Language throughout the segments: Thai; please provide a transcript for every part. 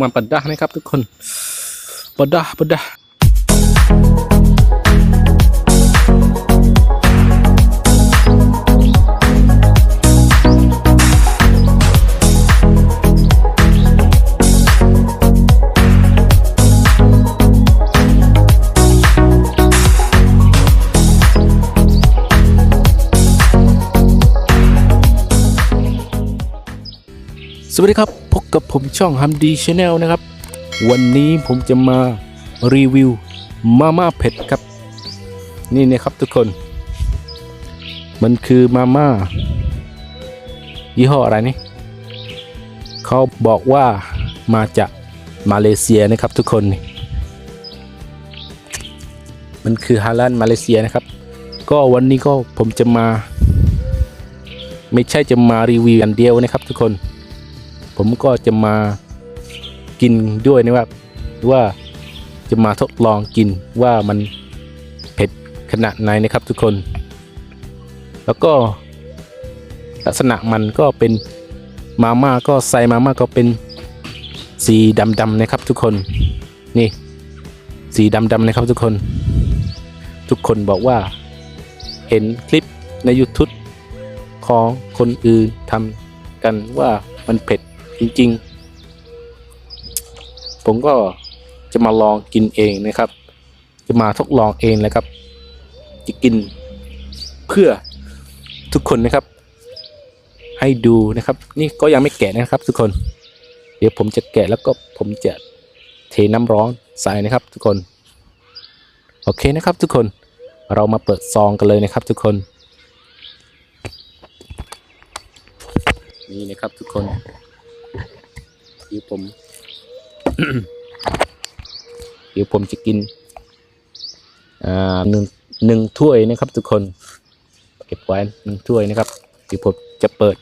มาปัดดานะครับทุกคนปัดดาปัดดา สวัสดีครับ พบกับผมช่องฮัมดีชาแนลนะครับ วันนี้ผมจะมารีวิวมาม่าเผ็ดครับ นี่นะครับทุกคน มันคือมาม่ายี่ห้ออะไรนี่ เขาบอกว่ามาจากมาเลเซียนะครับทุกคนนี่มันคือฮาลานมาเลเซียนะครับ ก็วันนี้ก็ผมจะมา ไม่ใช่จะมารีวิวอย่างเดียวนะครับทุกคน ผมก็จะมากินด้วยนะครับว่าจะมาทดลองกินว่ามันเผ็ดขนาดไหนนะครับทุกคน แล้วก็ลักษณะมันก็เป็นมาม่าก็ใส่มาม่าก็เป็นสีดำๆนะครับทุกคนนี่สีดำๆนะครับทุกคน ทุกคนบอกว่าเห็นคลิปใน YouTube ของคนอื่นทำกันว่ามันเผ็ด จริงๆ ผมก็จะมาลองกินเองนะครับ จะมาทดลองเองเลยครับ จะกินเพื่อทุกคนนะครับ ให้ดูนะครับ นี่ก็ยังไม่แกะนะครับ ทุกคน เดี๋ยวผมจะแกะแล้วก็ผมจะเทน้ำร้อนใส่นะครับ ทุกคน โอเคนะครับ ทุกคนเรามาเปิดซองกันเลยนะครับ ทุกคน นี่นะครับทุกคน เดี๋ยวผม เดี๋ยวผมจะกินอ่าหนึ่งหนึ่งถ้วยนะครับ ทุกคน เก็บไว้หนึ่งถ้วยนะครับเดี๋ยวผมจะเปิด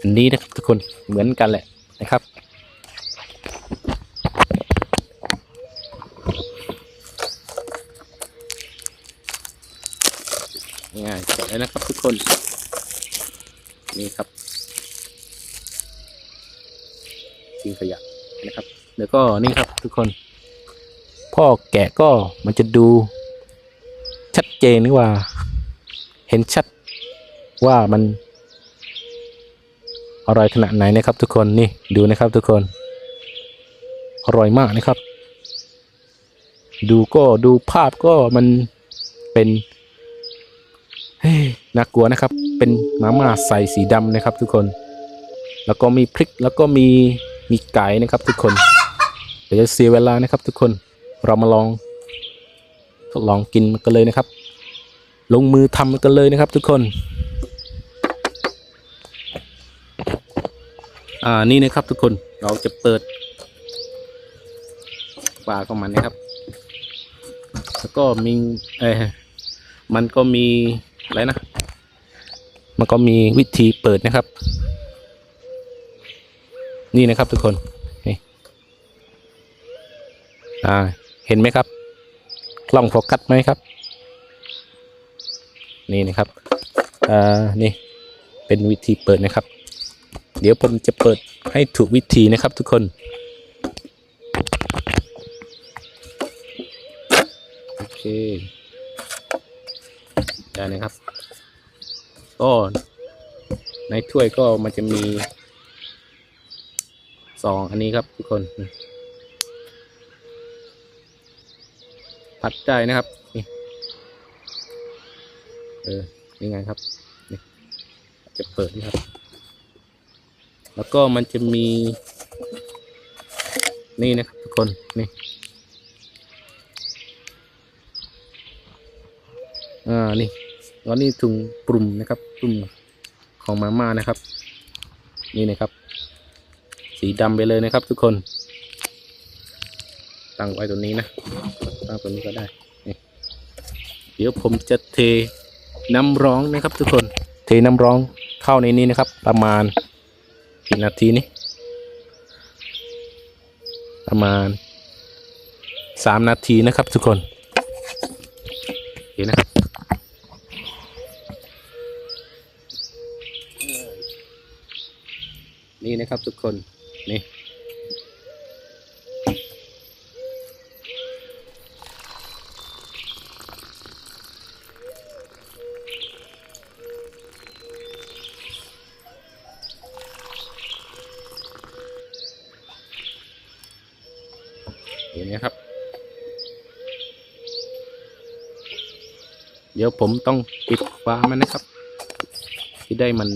อันนี้นะครับทุกคนเหมือนกันแหละนะครับ ง่ายๆเสร็จแล้วนะครับทุกคน นี่ครับ ทิ้งขยะนะครับ แล้วก็นี่ครับทุกคน พ่อแกะก็มันจะดู ชัดเจนว่า เห็นชัดว่ามันอร่อยขนาดไหนนะครับ ทุกคนนี่ดูนะครับทุกคน อร่อยมากนะครับ ดูก็ดูภาพก็มันเป็นเฮ้ยน่ากลัวนะครับ เป็นมาม่าใส่สีดำนะครับ ทุกคน แล้วก็มีพริกแล้วก็มี มีไก่นะครับทุกคน เดี๋ยวจะเสียเวลานะครับ ทุกคนเรามาลองทดลองกินมันกันเลยนะครับ ลงมือทำมันกันเลยนะครับ ทุกคนอ่านี่นะครับทุกคนเราจะเปิดฝาของมันนะครับ แล้วก็มีเออมันก็มีอะไรนะ มันก็มีวิธีเปิดนะครับ นี่นะครับทุกคนนี่อ่าเห็นไหมครับ กล้องโฟกัสไหมครับ นี่นะครับอ่านี่เป็นวิธีเปิดนะครับ เดี๋ยวผมจะเปิดให้ถูกวิธีนะครับทุกคนโอเคได้นะครับก็ในถ้วยก็มันจะมี ซองอันนี้ครับทุกคนพัดได้นะครับนี่เออนี่ไงครับนี่จะเปิดนี่ครับ แล้วก็มันจะมี นี่นะครับทุกคนนี่อ่านี่แล้วนี่ถุงปรุงนะครับปรุงของมาม่านะครับ นี่นะครับ สีดำไปเลยนะครับ ทุกคน ตั้งไว้ตรงนี้นะ ตั้งตรงนี้ก็ได้ เดี๋ยวผมจะเทน้ำร้อนนะครับ ทุกคน เทน้ำร้อนเข้าในนี้นะครับ ประมาณกี่นาทีนี้ ประมาณสามนาทีนะครับ ทุกคนโอเคนะนี่นะครับทุกคน นี่อย่างนี้ครับ เดี๋ยวผมต้องปิดฟ้ามันนะครับ ที่ได้มัน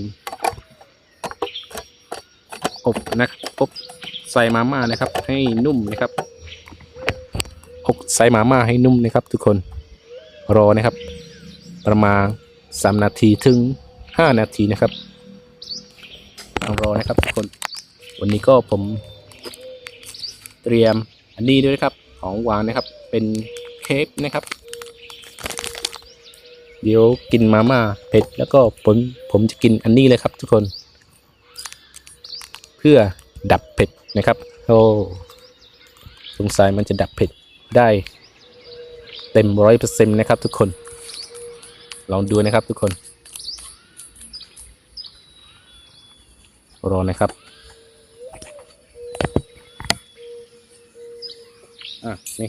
อบนะครับอบใส่มาม่านะครับ ให้นุ่มนะครับอบใส่มาม่าให้นุ่มนะครับ ทุกคนรอนะครับ ประมาณสามนาทีถึงห้านาทีนะครับต้องรอนะครับทุกคน วันนี้ก็ผมเตรียมอันนี้ด้วยนะครับ ของหวานนะครับ เป็นเค้กนะครับ เดี๋ยวกินมาม่าเผ็ดแล้วก็ผมผมจะกินอันนี้เลยครับทุกคน พื่อดับเผ็ดนะครับ โอ้สงสัยมันจะดับเผ็ดได้เต็มร้อยเปอร์เซ็นต์นะครับทุกคน ลองดูนะครับทุกคน รอนะครับอะนี่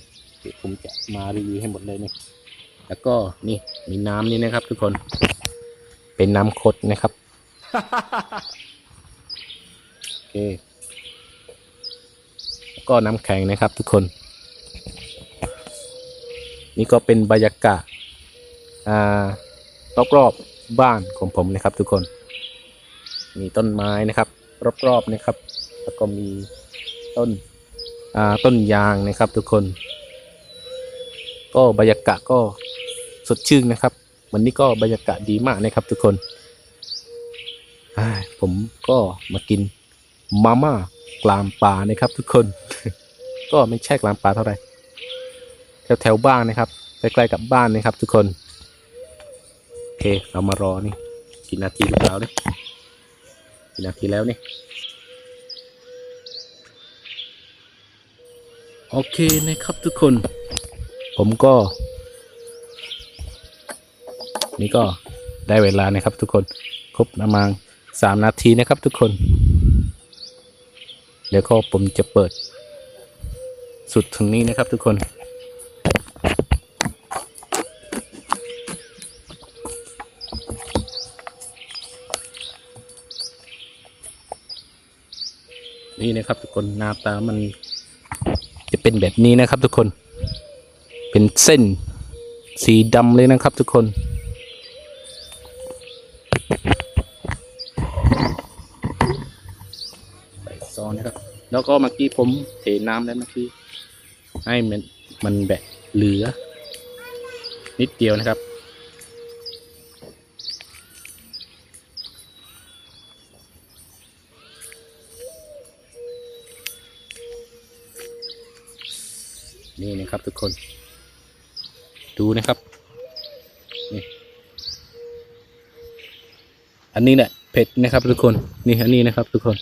ผมจะมารีวิวให้หมดเลยนี่ แล้วก็นี่มีน้ำนี่นะครับทุกคน เป็นน้ำคดนะครับ ก็น้ำแข็งนะครับทุกคน นี่ก็เป็นบรรยากาศอ่ารอบๆบ้านของผมนะครับทุกคน มีต้นไม้นะครับ รอบๆนะครับ แล้วก็มีต้นอ่าต้นยางนะครับทุกคน ก็บรรยากาศก็สดชื่นนะครับวันนี้ก็บรรยากาศดีมากนะครับทุกคนผมก็มากิน มาม่ากลางป่านะครับ ทุกคน ก็ไม่ใช่กลางป่าเท่าไหร่แถวแถวบ้านนะครับใกล้ๆกับบ้านนะครับ ทุกคนโอเคเรามารอนี่กี่นาทีหรือเปล่าเนี่ยกี่นาทีแล้วเนี่ยโอเคนะครับทุกคน ผมก็ นี่ก็ได้เวลานะครับทุกคน ครบประมาณสามนาทีนะครับทุกคน เดี๋ยวก็ผมจะเปิด สุดถึงนี้นะครับทุกคนนี่นะครับทุกคนหน้าตามันจะเป็นแบบนี้นะครับทุกคน เป็นเส้นสีดำเลยนะครับทุกคน แล้วก็เมื่อกี้ผมเทน้ำแล้วเมื่อกี้ให้มันมันแบบเหลือ นิดเดียวนะครับ นี่นะครับทุกคน ดูนะครับนี่อันนี้แหละเผ็ดนะครับทุกคน นี่อันนี้นะครับทุกคน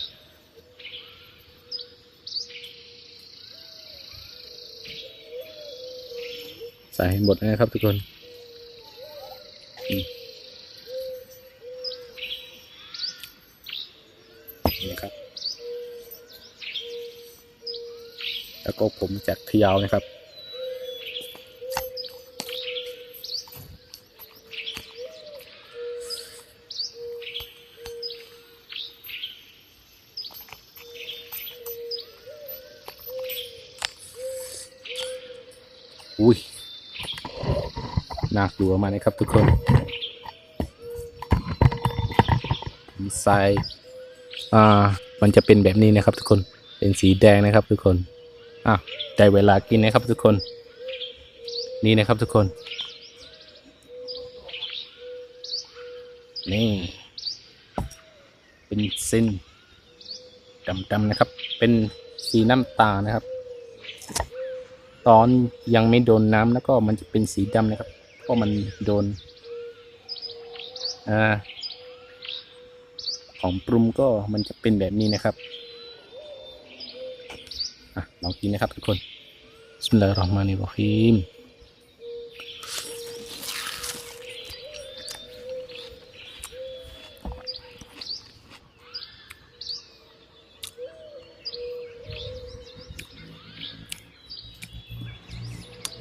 ใส่ให้หมดนะครับทุกคนอืมนี่ครับ แล้วก็ผมจะเขยาวนะครับ อุ้ย น่ากลัวมากนะครับทุกคนผมใส่อ่า มันจะเป็นแบบนี้นะครับทุกคน เป็นสีแดงนะครับทุกคน อะได้เวลากินนะครับทุกคน นี่นะครับทุกคน นี่ เป็นเส้นดำๆนะครับ เป็นสีน้ำตาลนะครับ ตอนยังไม่โดนน้ำแล้วก็มันจะเป็นสีดำนะครับ เพราะมันโดนอของปรุงก็มันจะเป็นแบบนี้นะครับอะลองกินนะครับทุกคน Bismillahirrahmanirrahim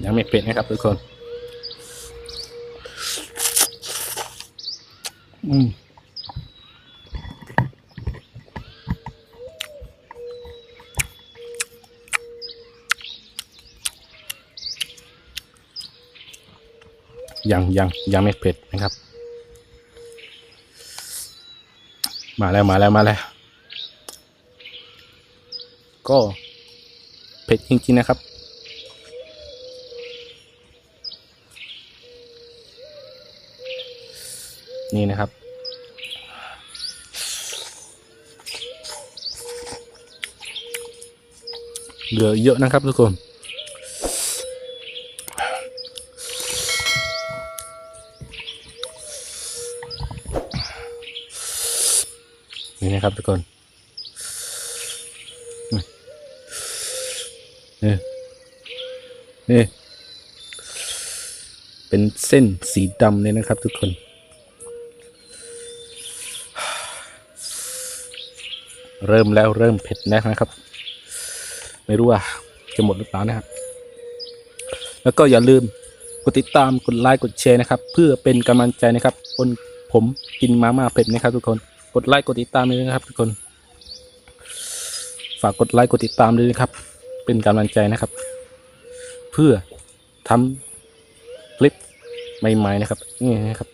ยังไม่เผ็ดนะครับทุกคน อืมยังยังยังไม่เผ็ดนะครับ มาแล้วมาแล้วมาแล้ว ก็เผ็ดจริงๆนะครับ นี่นะครับ เหลือเยอะนะครับทุกคนนี่นะครับทุกคนนี่นี่เป็นเส้นสีดำเลยนะครับทุกคน เริ่มแล้วเริ่มเผ็ดแล้วนะครับ ไม่รู้ว่าจะหมดหรือเปล่านะครับ แล้วก็อย่าลืมกดติดตามกดไลค์กดแชร์นะครับ เพื่อเป็นกำลังใจนะครับคนผมกินมาม่าเผ็ดนะครับ ทุกคนกดไลค์กดติดตามด้วยนะครับทุกคน ฝากกดไลค์กดติดตามด้วยนะครับ เป็นกำลังใจนะครับ เพื่อทำคลิปใหม่ๆนะครับนี่นะครับ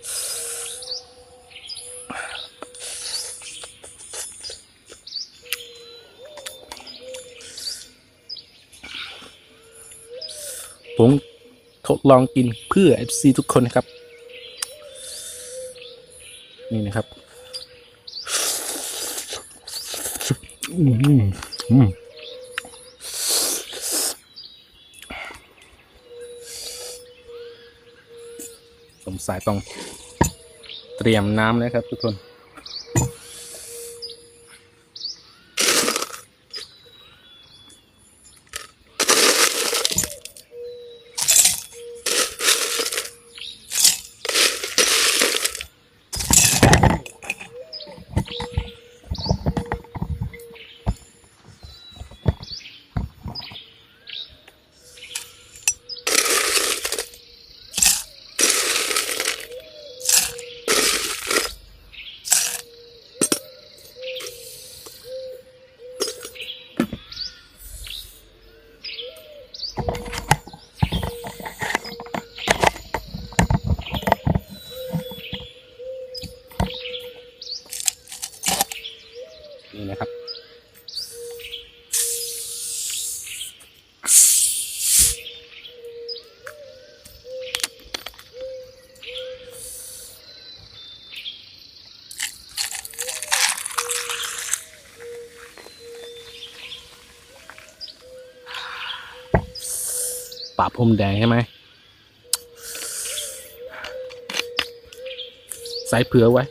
ผมทดลองกินเพื่อ FC ทุกคนนะครับ นี่นะครับ อืมอืมสายต้องเตรียมน้ำนะครับทุกคน พรมแดงใช่ไหมใส่เผื่อไว้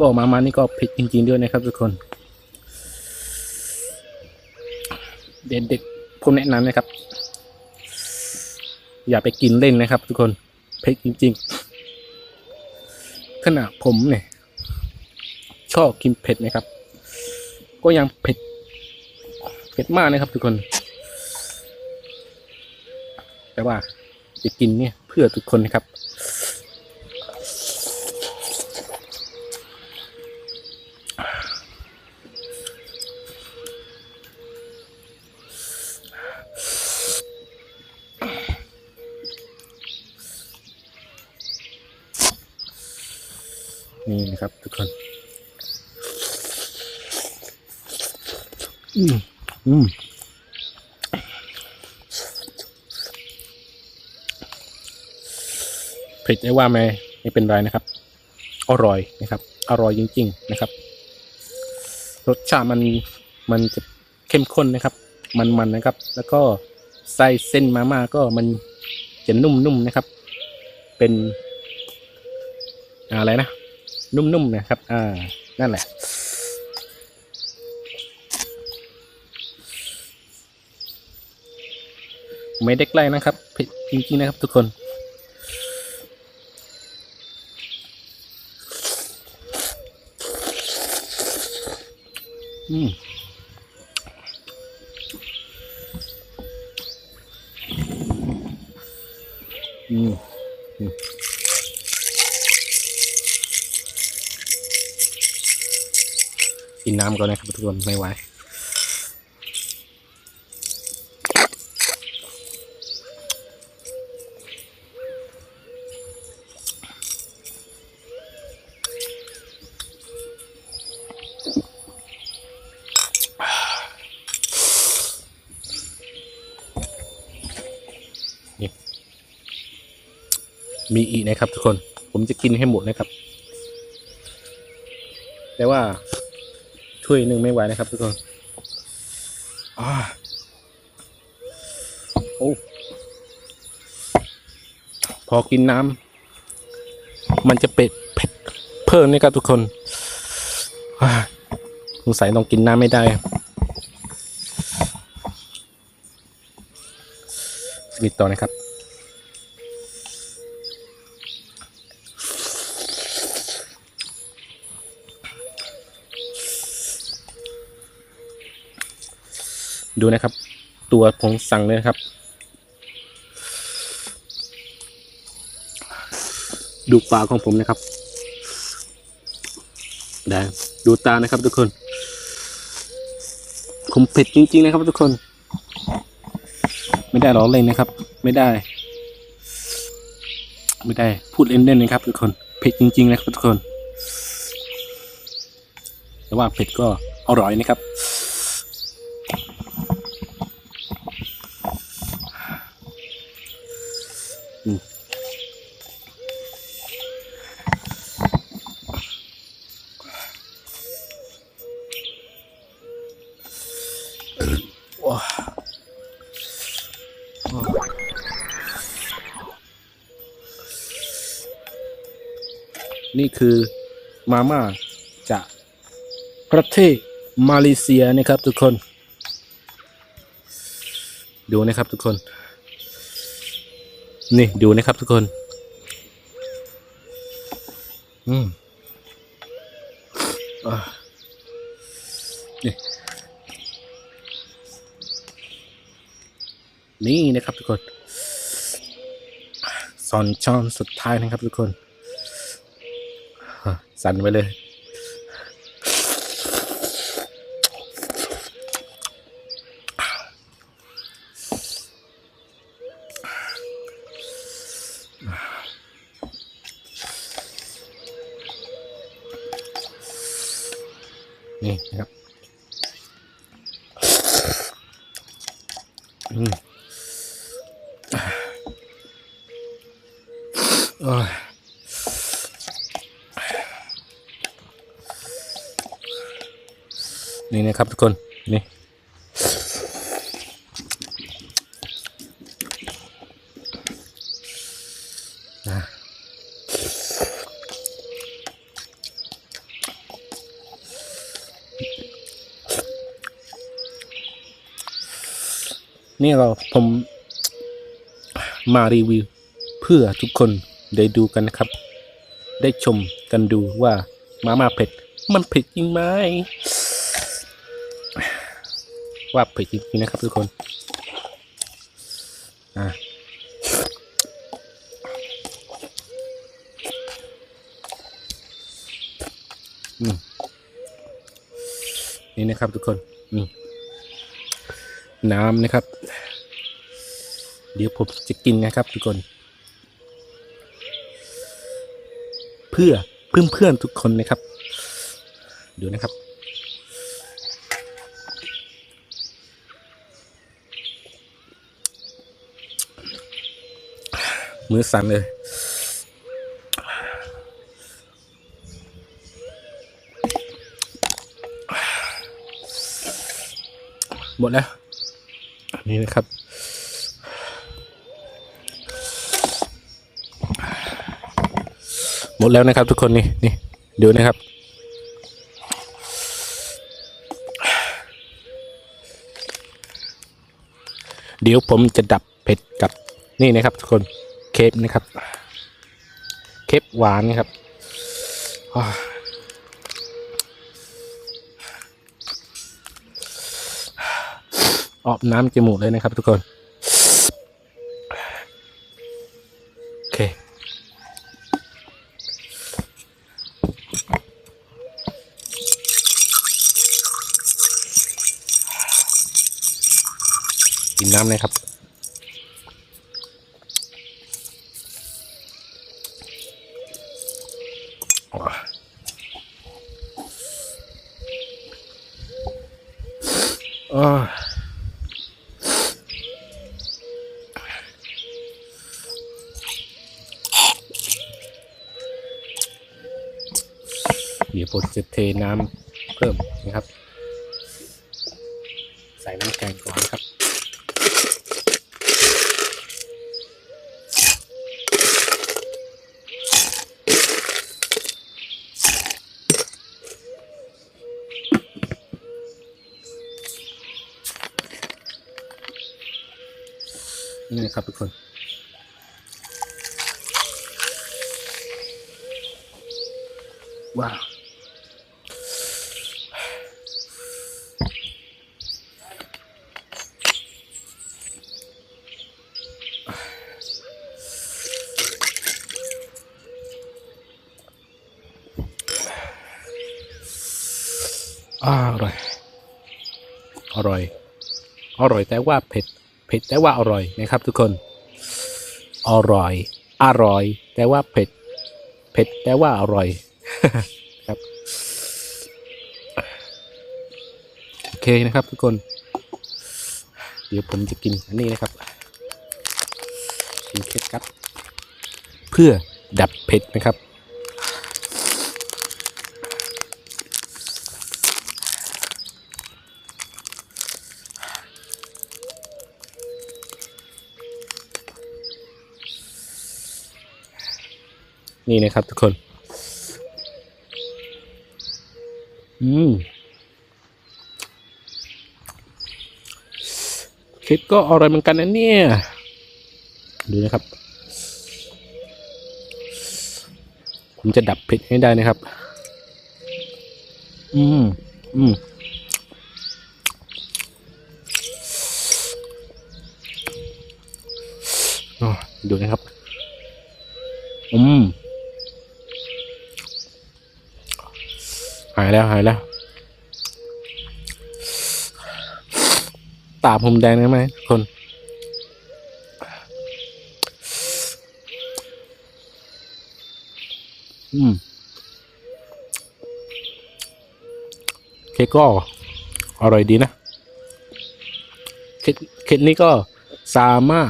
ก็มามานี่ก็ผิดจริง ๆ ด้วยนะครับทุกคน เด็กๆผมแนะนำนะครับ อย่าไปกินเล่นนะครับทุกคนเผ็ดจริง ๆ ขณะผมเนี่ย ชอบกินเผ็ดนะครับ ก็ยังเผ็ด เผ็ดมากนะครับทุกคน แต่ว่าจะกินเนี่ยเพื่อทุกคนนะครับ นี่นะครับ ทุกคน อืมอืมเผ็ดได้ว่าไหมไม่เป็นไรนะครับ อร่อยนะครับ อร่อยจริง ๆ นะครับ รสชาติมันมันจะเข้มข้นนะครับ มันๆนะครับ แล้วก็ไส้เส้นมาม่าก็มันจะนุ่มๆนะครับ เป็นอะไรนะ นุ่มๆนะครับ อ่า นั่นแหละ ไม่ได้ใกล้นะครับเผ็ดจริงๆนะครับทุกคนอืม ก่อนนะครับทุกคนไม่ไหวนี่มีอีกนะครับทุกคน ผมจะกินให้หมดนะครับ แต่ว่า ถ้วยหนึ่งไม่ไหวนะครับทุกคนอาโอ้พอกินน้ำมันจะเป็ดเผ็ดเพิ่มนะครับทุกคนอ่าสงสัยต้องกินน้ำไม่ได้มีต่อนะครับ ดูนะครับ ตัวผมสั่งเลยนะครับ ดูปากของผมนะครับได้ดูตานะครับทุกคนผมเผ็ดจริง ๆ นะครับทุกคน ไม่ได้ล้อเล่นนะครับ ไม่ได้ ไม่ได้พูดเล่นๆนะครับ ทุกคนเผ็ดจริง ๆ นะครับทุกคน แต่ว่าเผ็ดก็อร่อยนะครับ นี่คือมาม่าจากประเทศมาเลเซียนะครับทุกคน ดูนะครับทุกคน นี่ดูนะครับทุกคน อืมอ่านี่นี่นะครับทุกคนสอนช้อนสุดท้ายนะครับทุกคน สั่นไปเลย นี่นะครับอืมอ้ย นี่นะครับทุกคน นี่ นะนี่เราผมมารีวิวเพื่อทุกคนได้ดูกันนะครับ ได้ชมกันดูว่ามาม่าเผ็ด มันเผ็ดจริงไหม ว่าเผ็ดจริงๆนะครับทุกคนอ่าอืมนี่นะครับทุกคนอืมน้ำนะครับ เดี๋ยวผมจะกินนะครับทุกคน เพื่อเพื่อนเพื่อนๆทุกคนนะครับ ดูนะครับ มือสั่นเลย หมดแล้วนี่นะครับ หมดแล้วนะครับทุกคนนี่นี่ดูนะครับเดี๋ยวผมจะดับเผ็ดกับนี่นะครับทุกคน เคปนะครับ เคปหวานครับออกน้ำจมูกเลยนะครับทุกคน โอเค กินน้ำเลยครับ อ่าเดี๋ยวผมจะเทน้ำเพิ่มนะครับ ใส่น้ำแกง ครับนี่ครับทุกคนว้าวอร่อย อร่อย อร่อยแต่ว่าเผ็ด เผ็ดแต่ว่าอร่อยนะครับ ทุกคน อร่อย อร่อย แต่ว่าเผ็ด เผ็ดแต่ว่าอร่อยครับโอเคนะครับ ทุกคน เดี๋ยวผมจะกินอันนี้นะครับกินเคล็ดครับ เพื่อดับเผ็ดนะครับ นี่นะครับทุกคน อืม คลิปก็อร่อยเหมือนกันนะเนี่ย ดูนะครับ ผมจะดับเผ็ดให้ได้นะครับ อืม อืมดูนะครับ อืม หาย แล้วหายแล้ว ตาผมแดงได้ไหมคน อืม เค้กก็อร่อยดีนะ เค้กนี้ก็สามารถ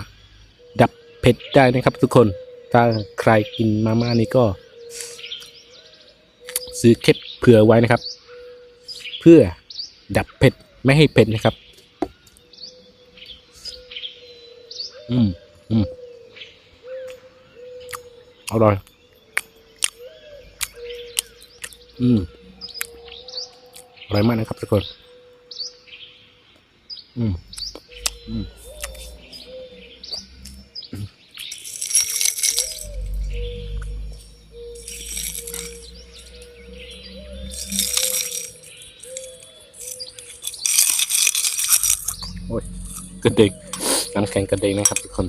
ดับเผ็ดได้นะครับทุกคน ถ้าใครกินมาม่านี่ก็ซื้อเค็ด เผื่อไว้นะครับ เพื่อดับเผ็ดไม่ให้เผ็ดนะครับ อืมอืมอร่อย อืมอร่อยมากนะครับทุกคน อืมอืม กระเด็กน้ำแข็งกระเด็กนะครับทุกคน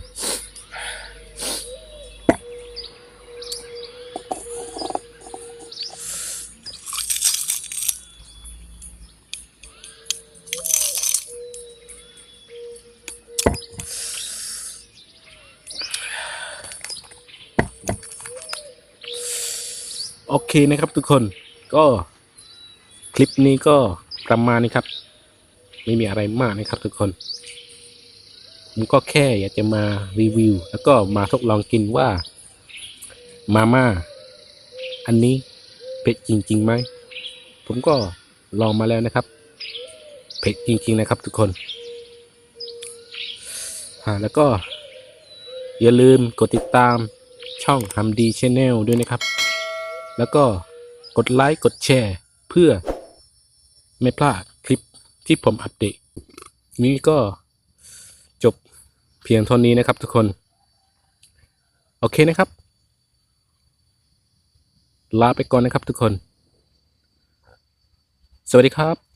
โอเคนะครับทุกคนก็คลิปนี้ก็ประมาณนี้ครับ ไม่มีอะไรมากนะครับทุกคน ผมก็แค่อยากจะมารีวิว แล้วก็มาทดลองกินว่ามาม่าอันนี้เผ็ดจริงๆไหม ผมก็ลองมาแล้วนะครับ เผ็ดจริง ๆ นะครับ ทุกคนแล้วก็อย่าลืมกดติดตามช่องทำดีชแนลด้วยนะครับ แล้วก็กดไลค์กดแชร์เพื่อไม่พลาดคลิปที่ผมอัปเดตนี้ก็ พียงเท่านี้นะครับทุกคน โอเคนะครับ ลาไปก่อนนะครับทุกคน สวัสดีครับ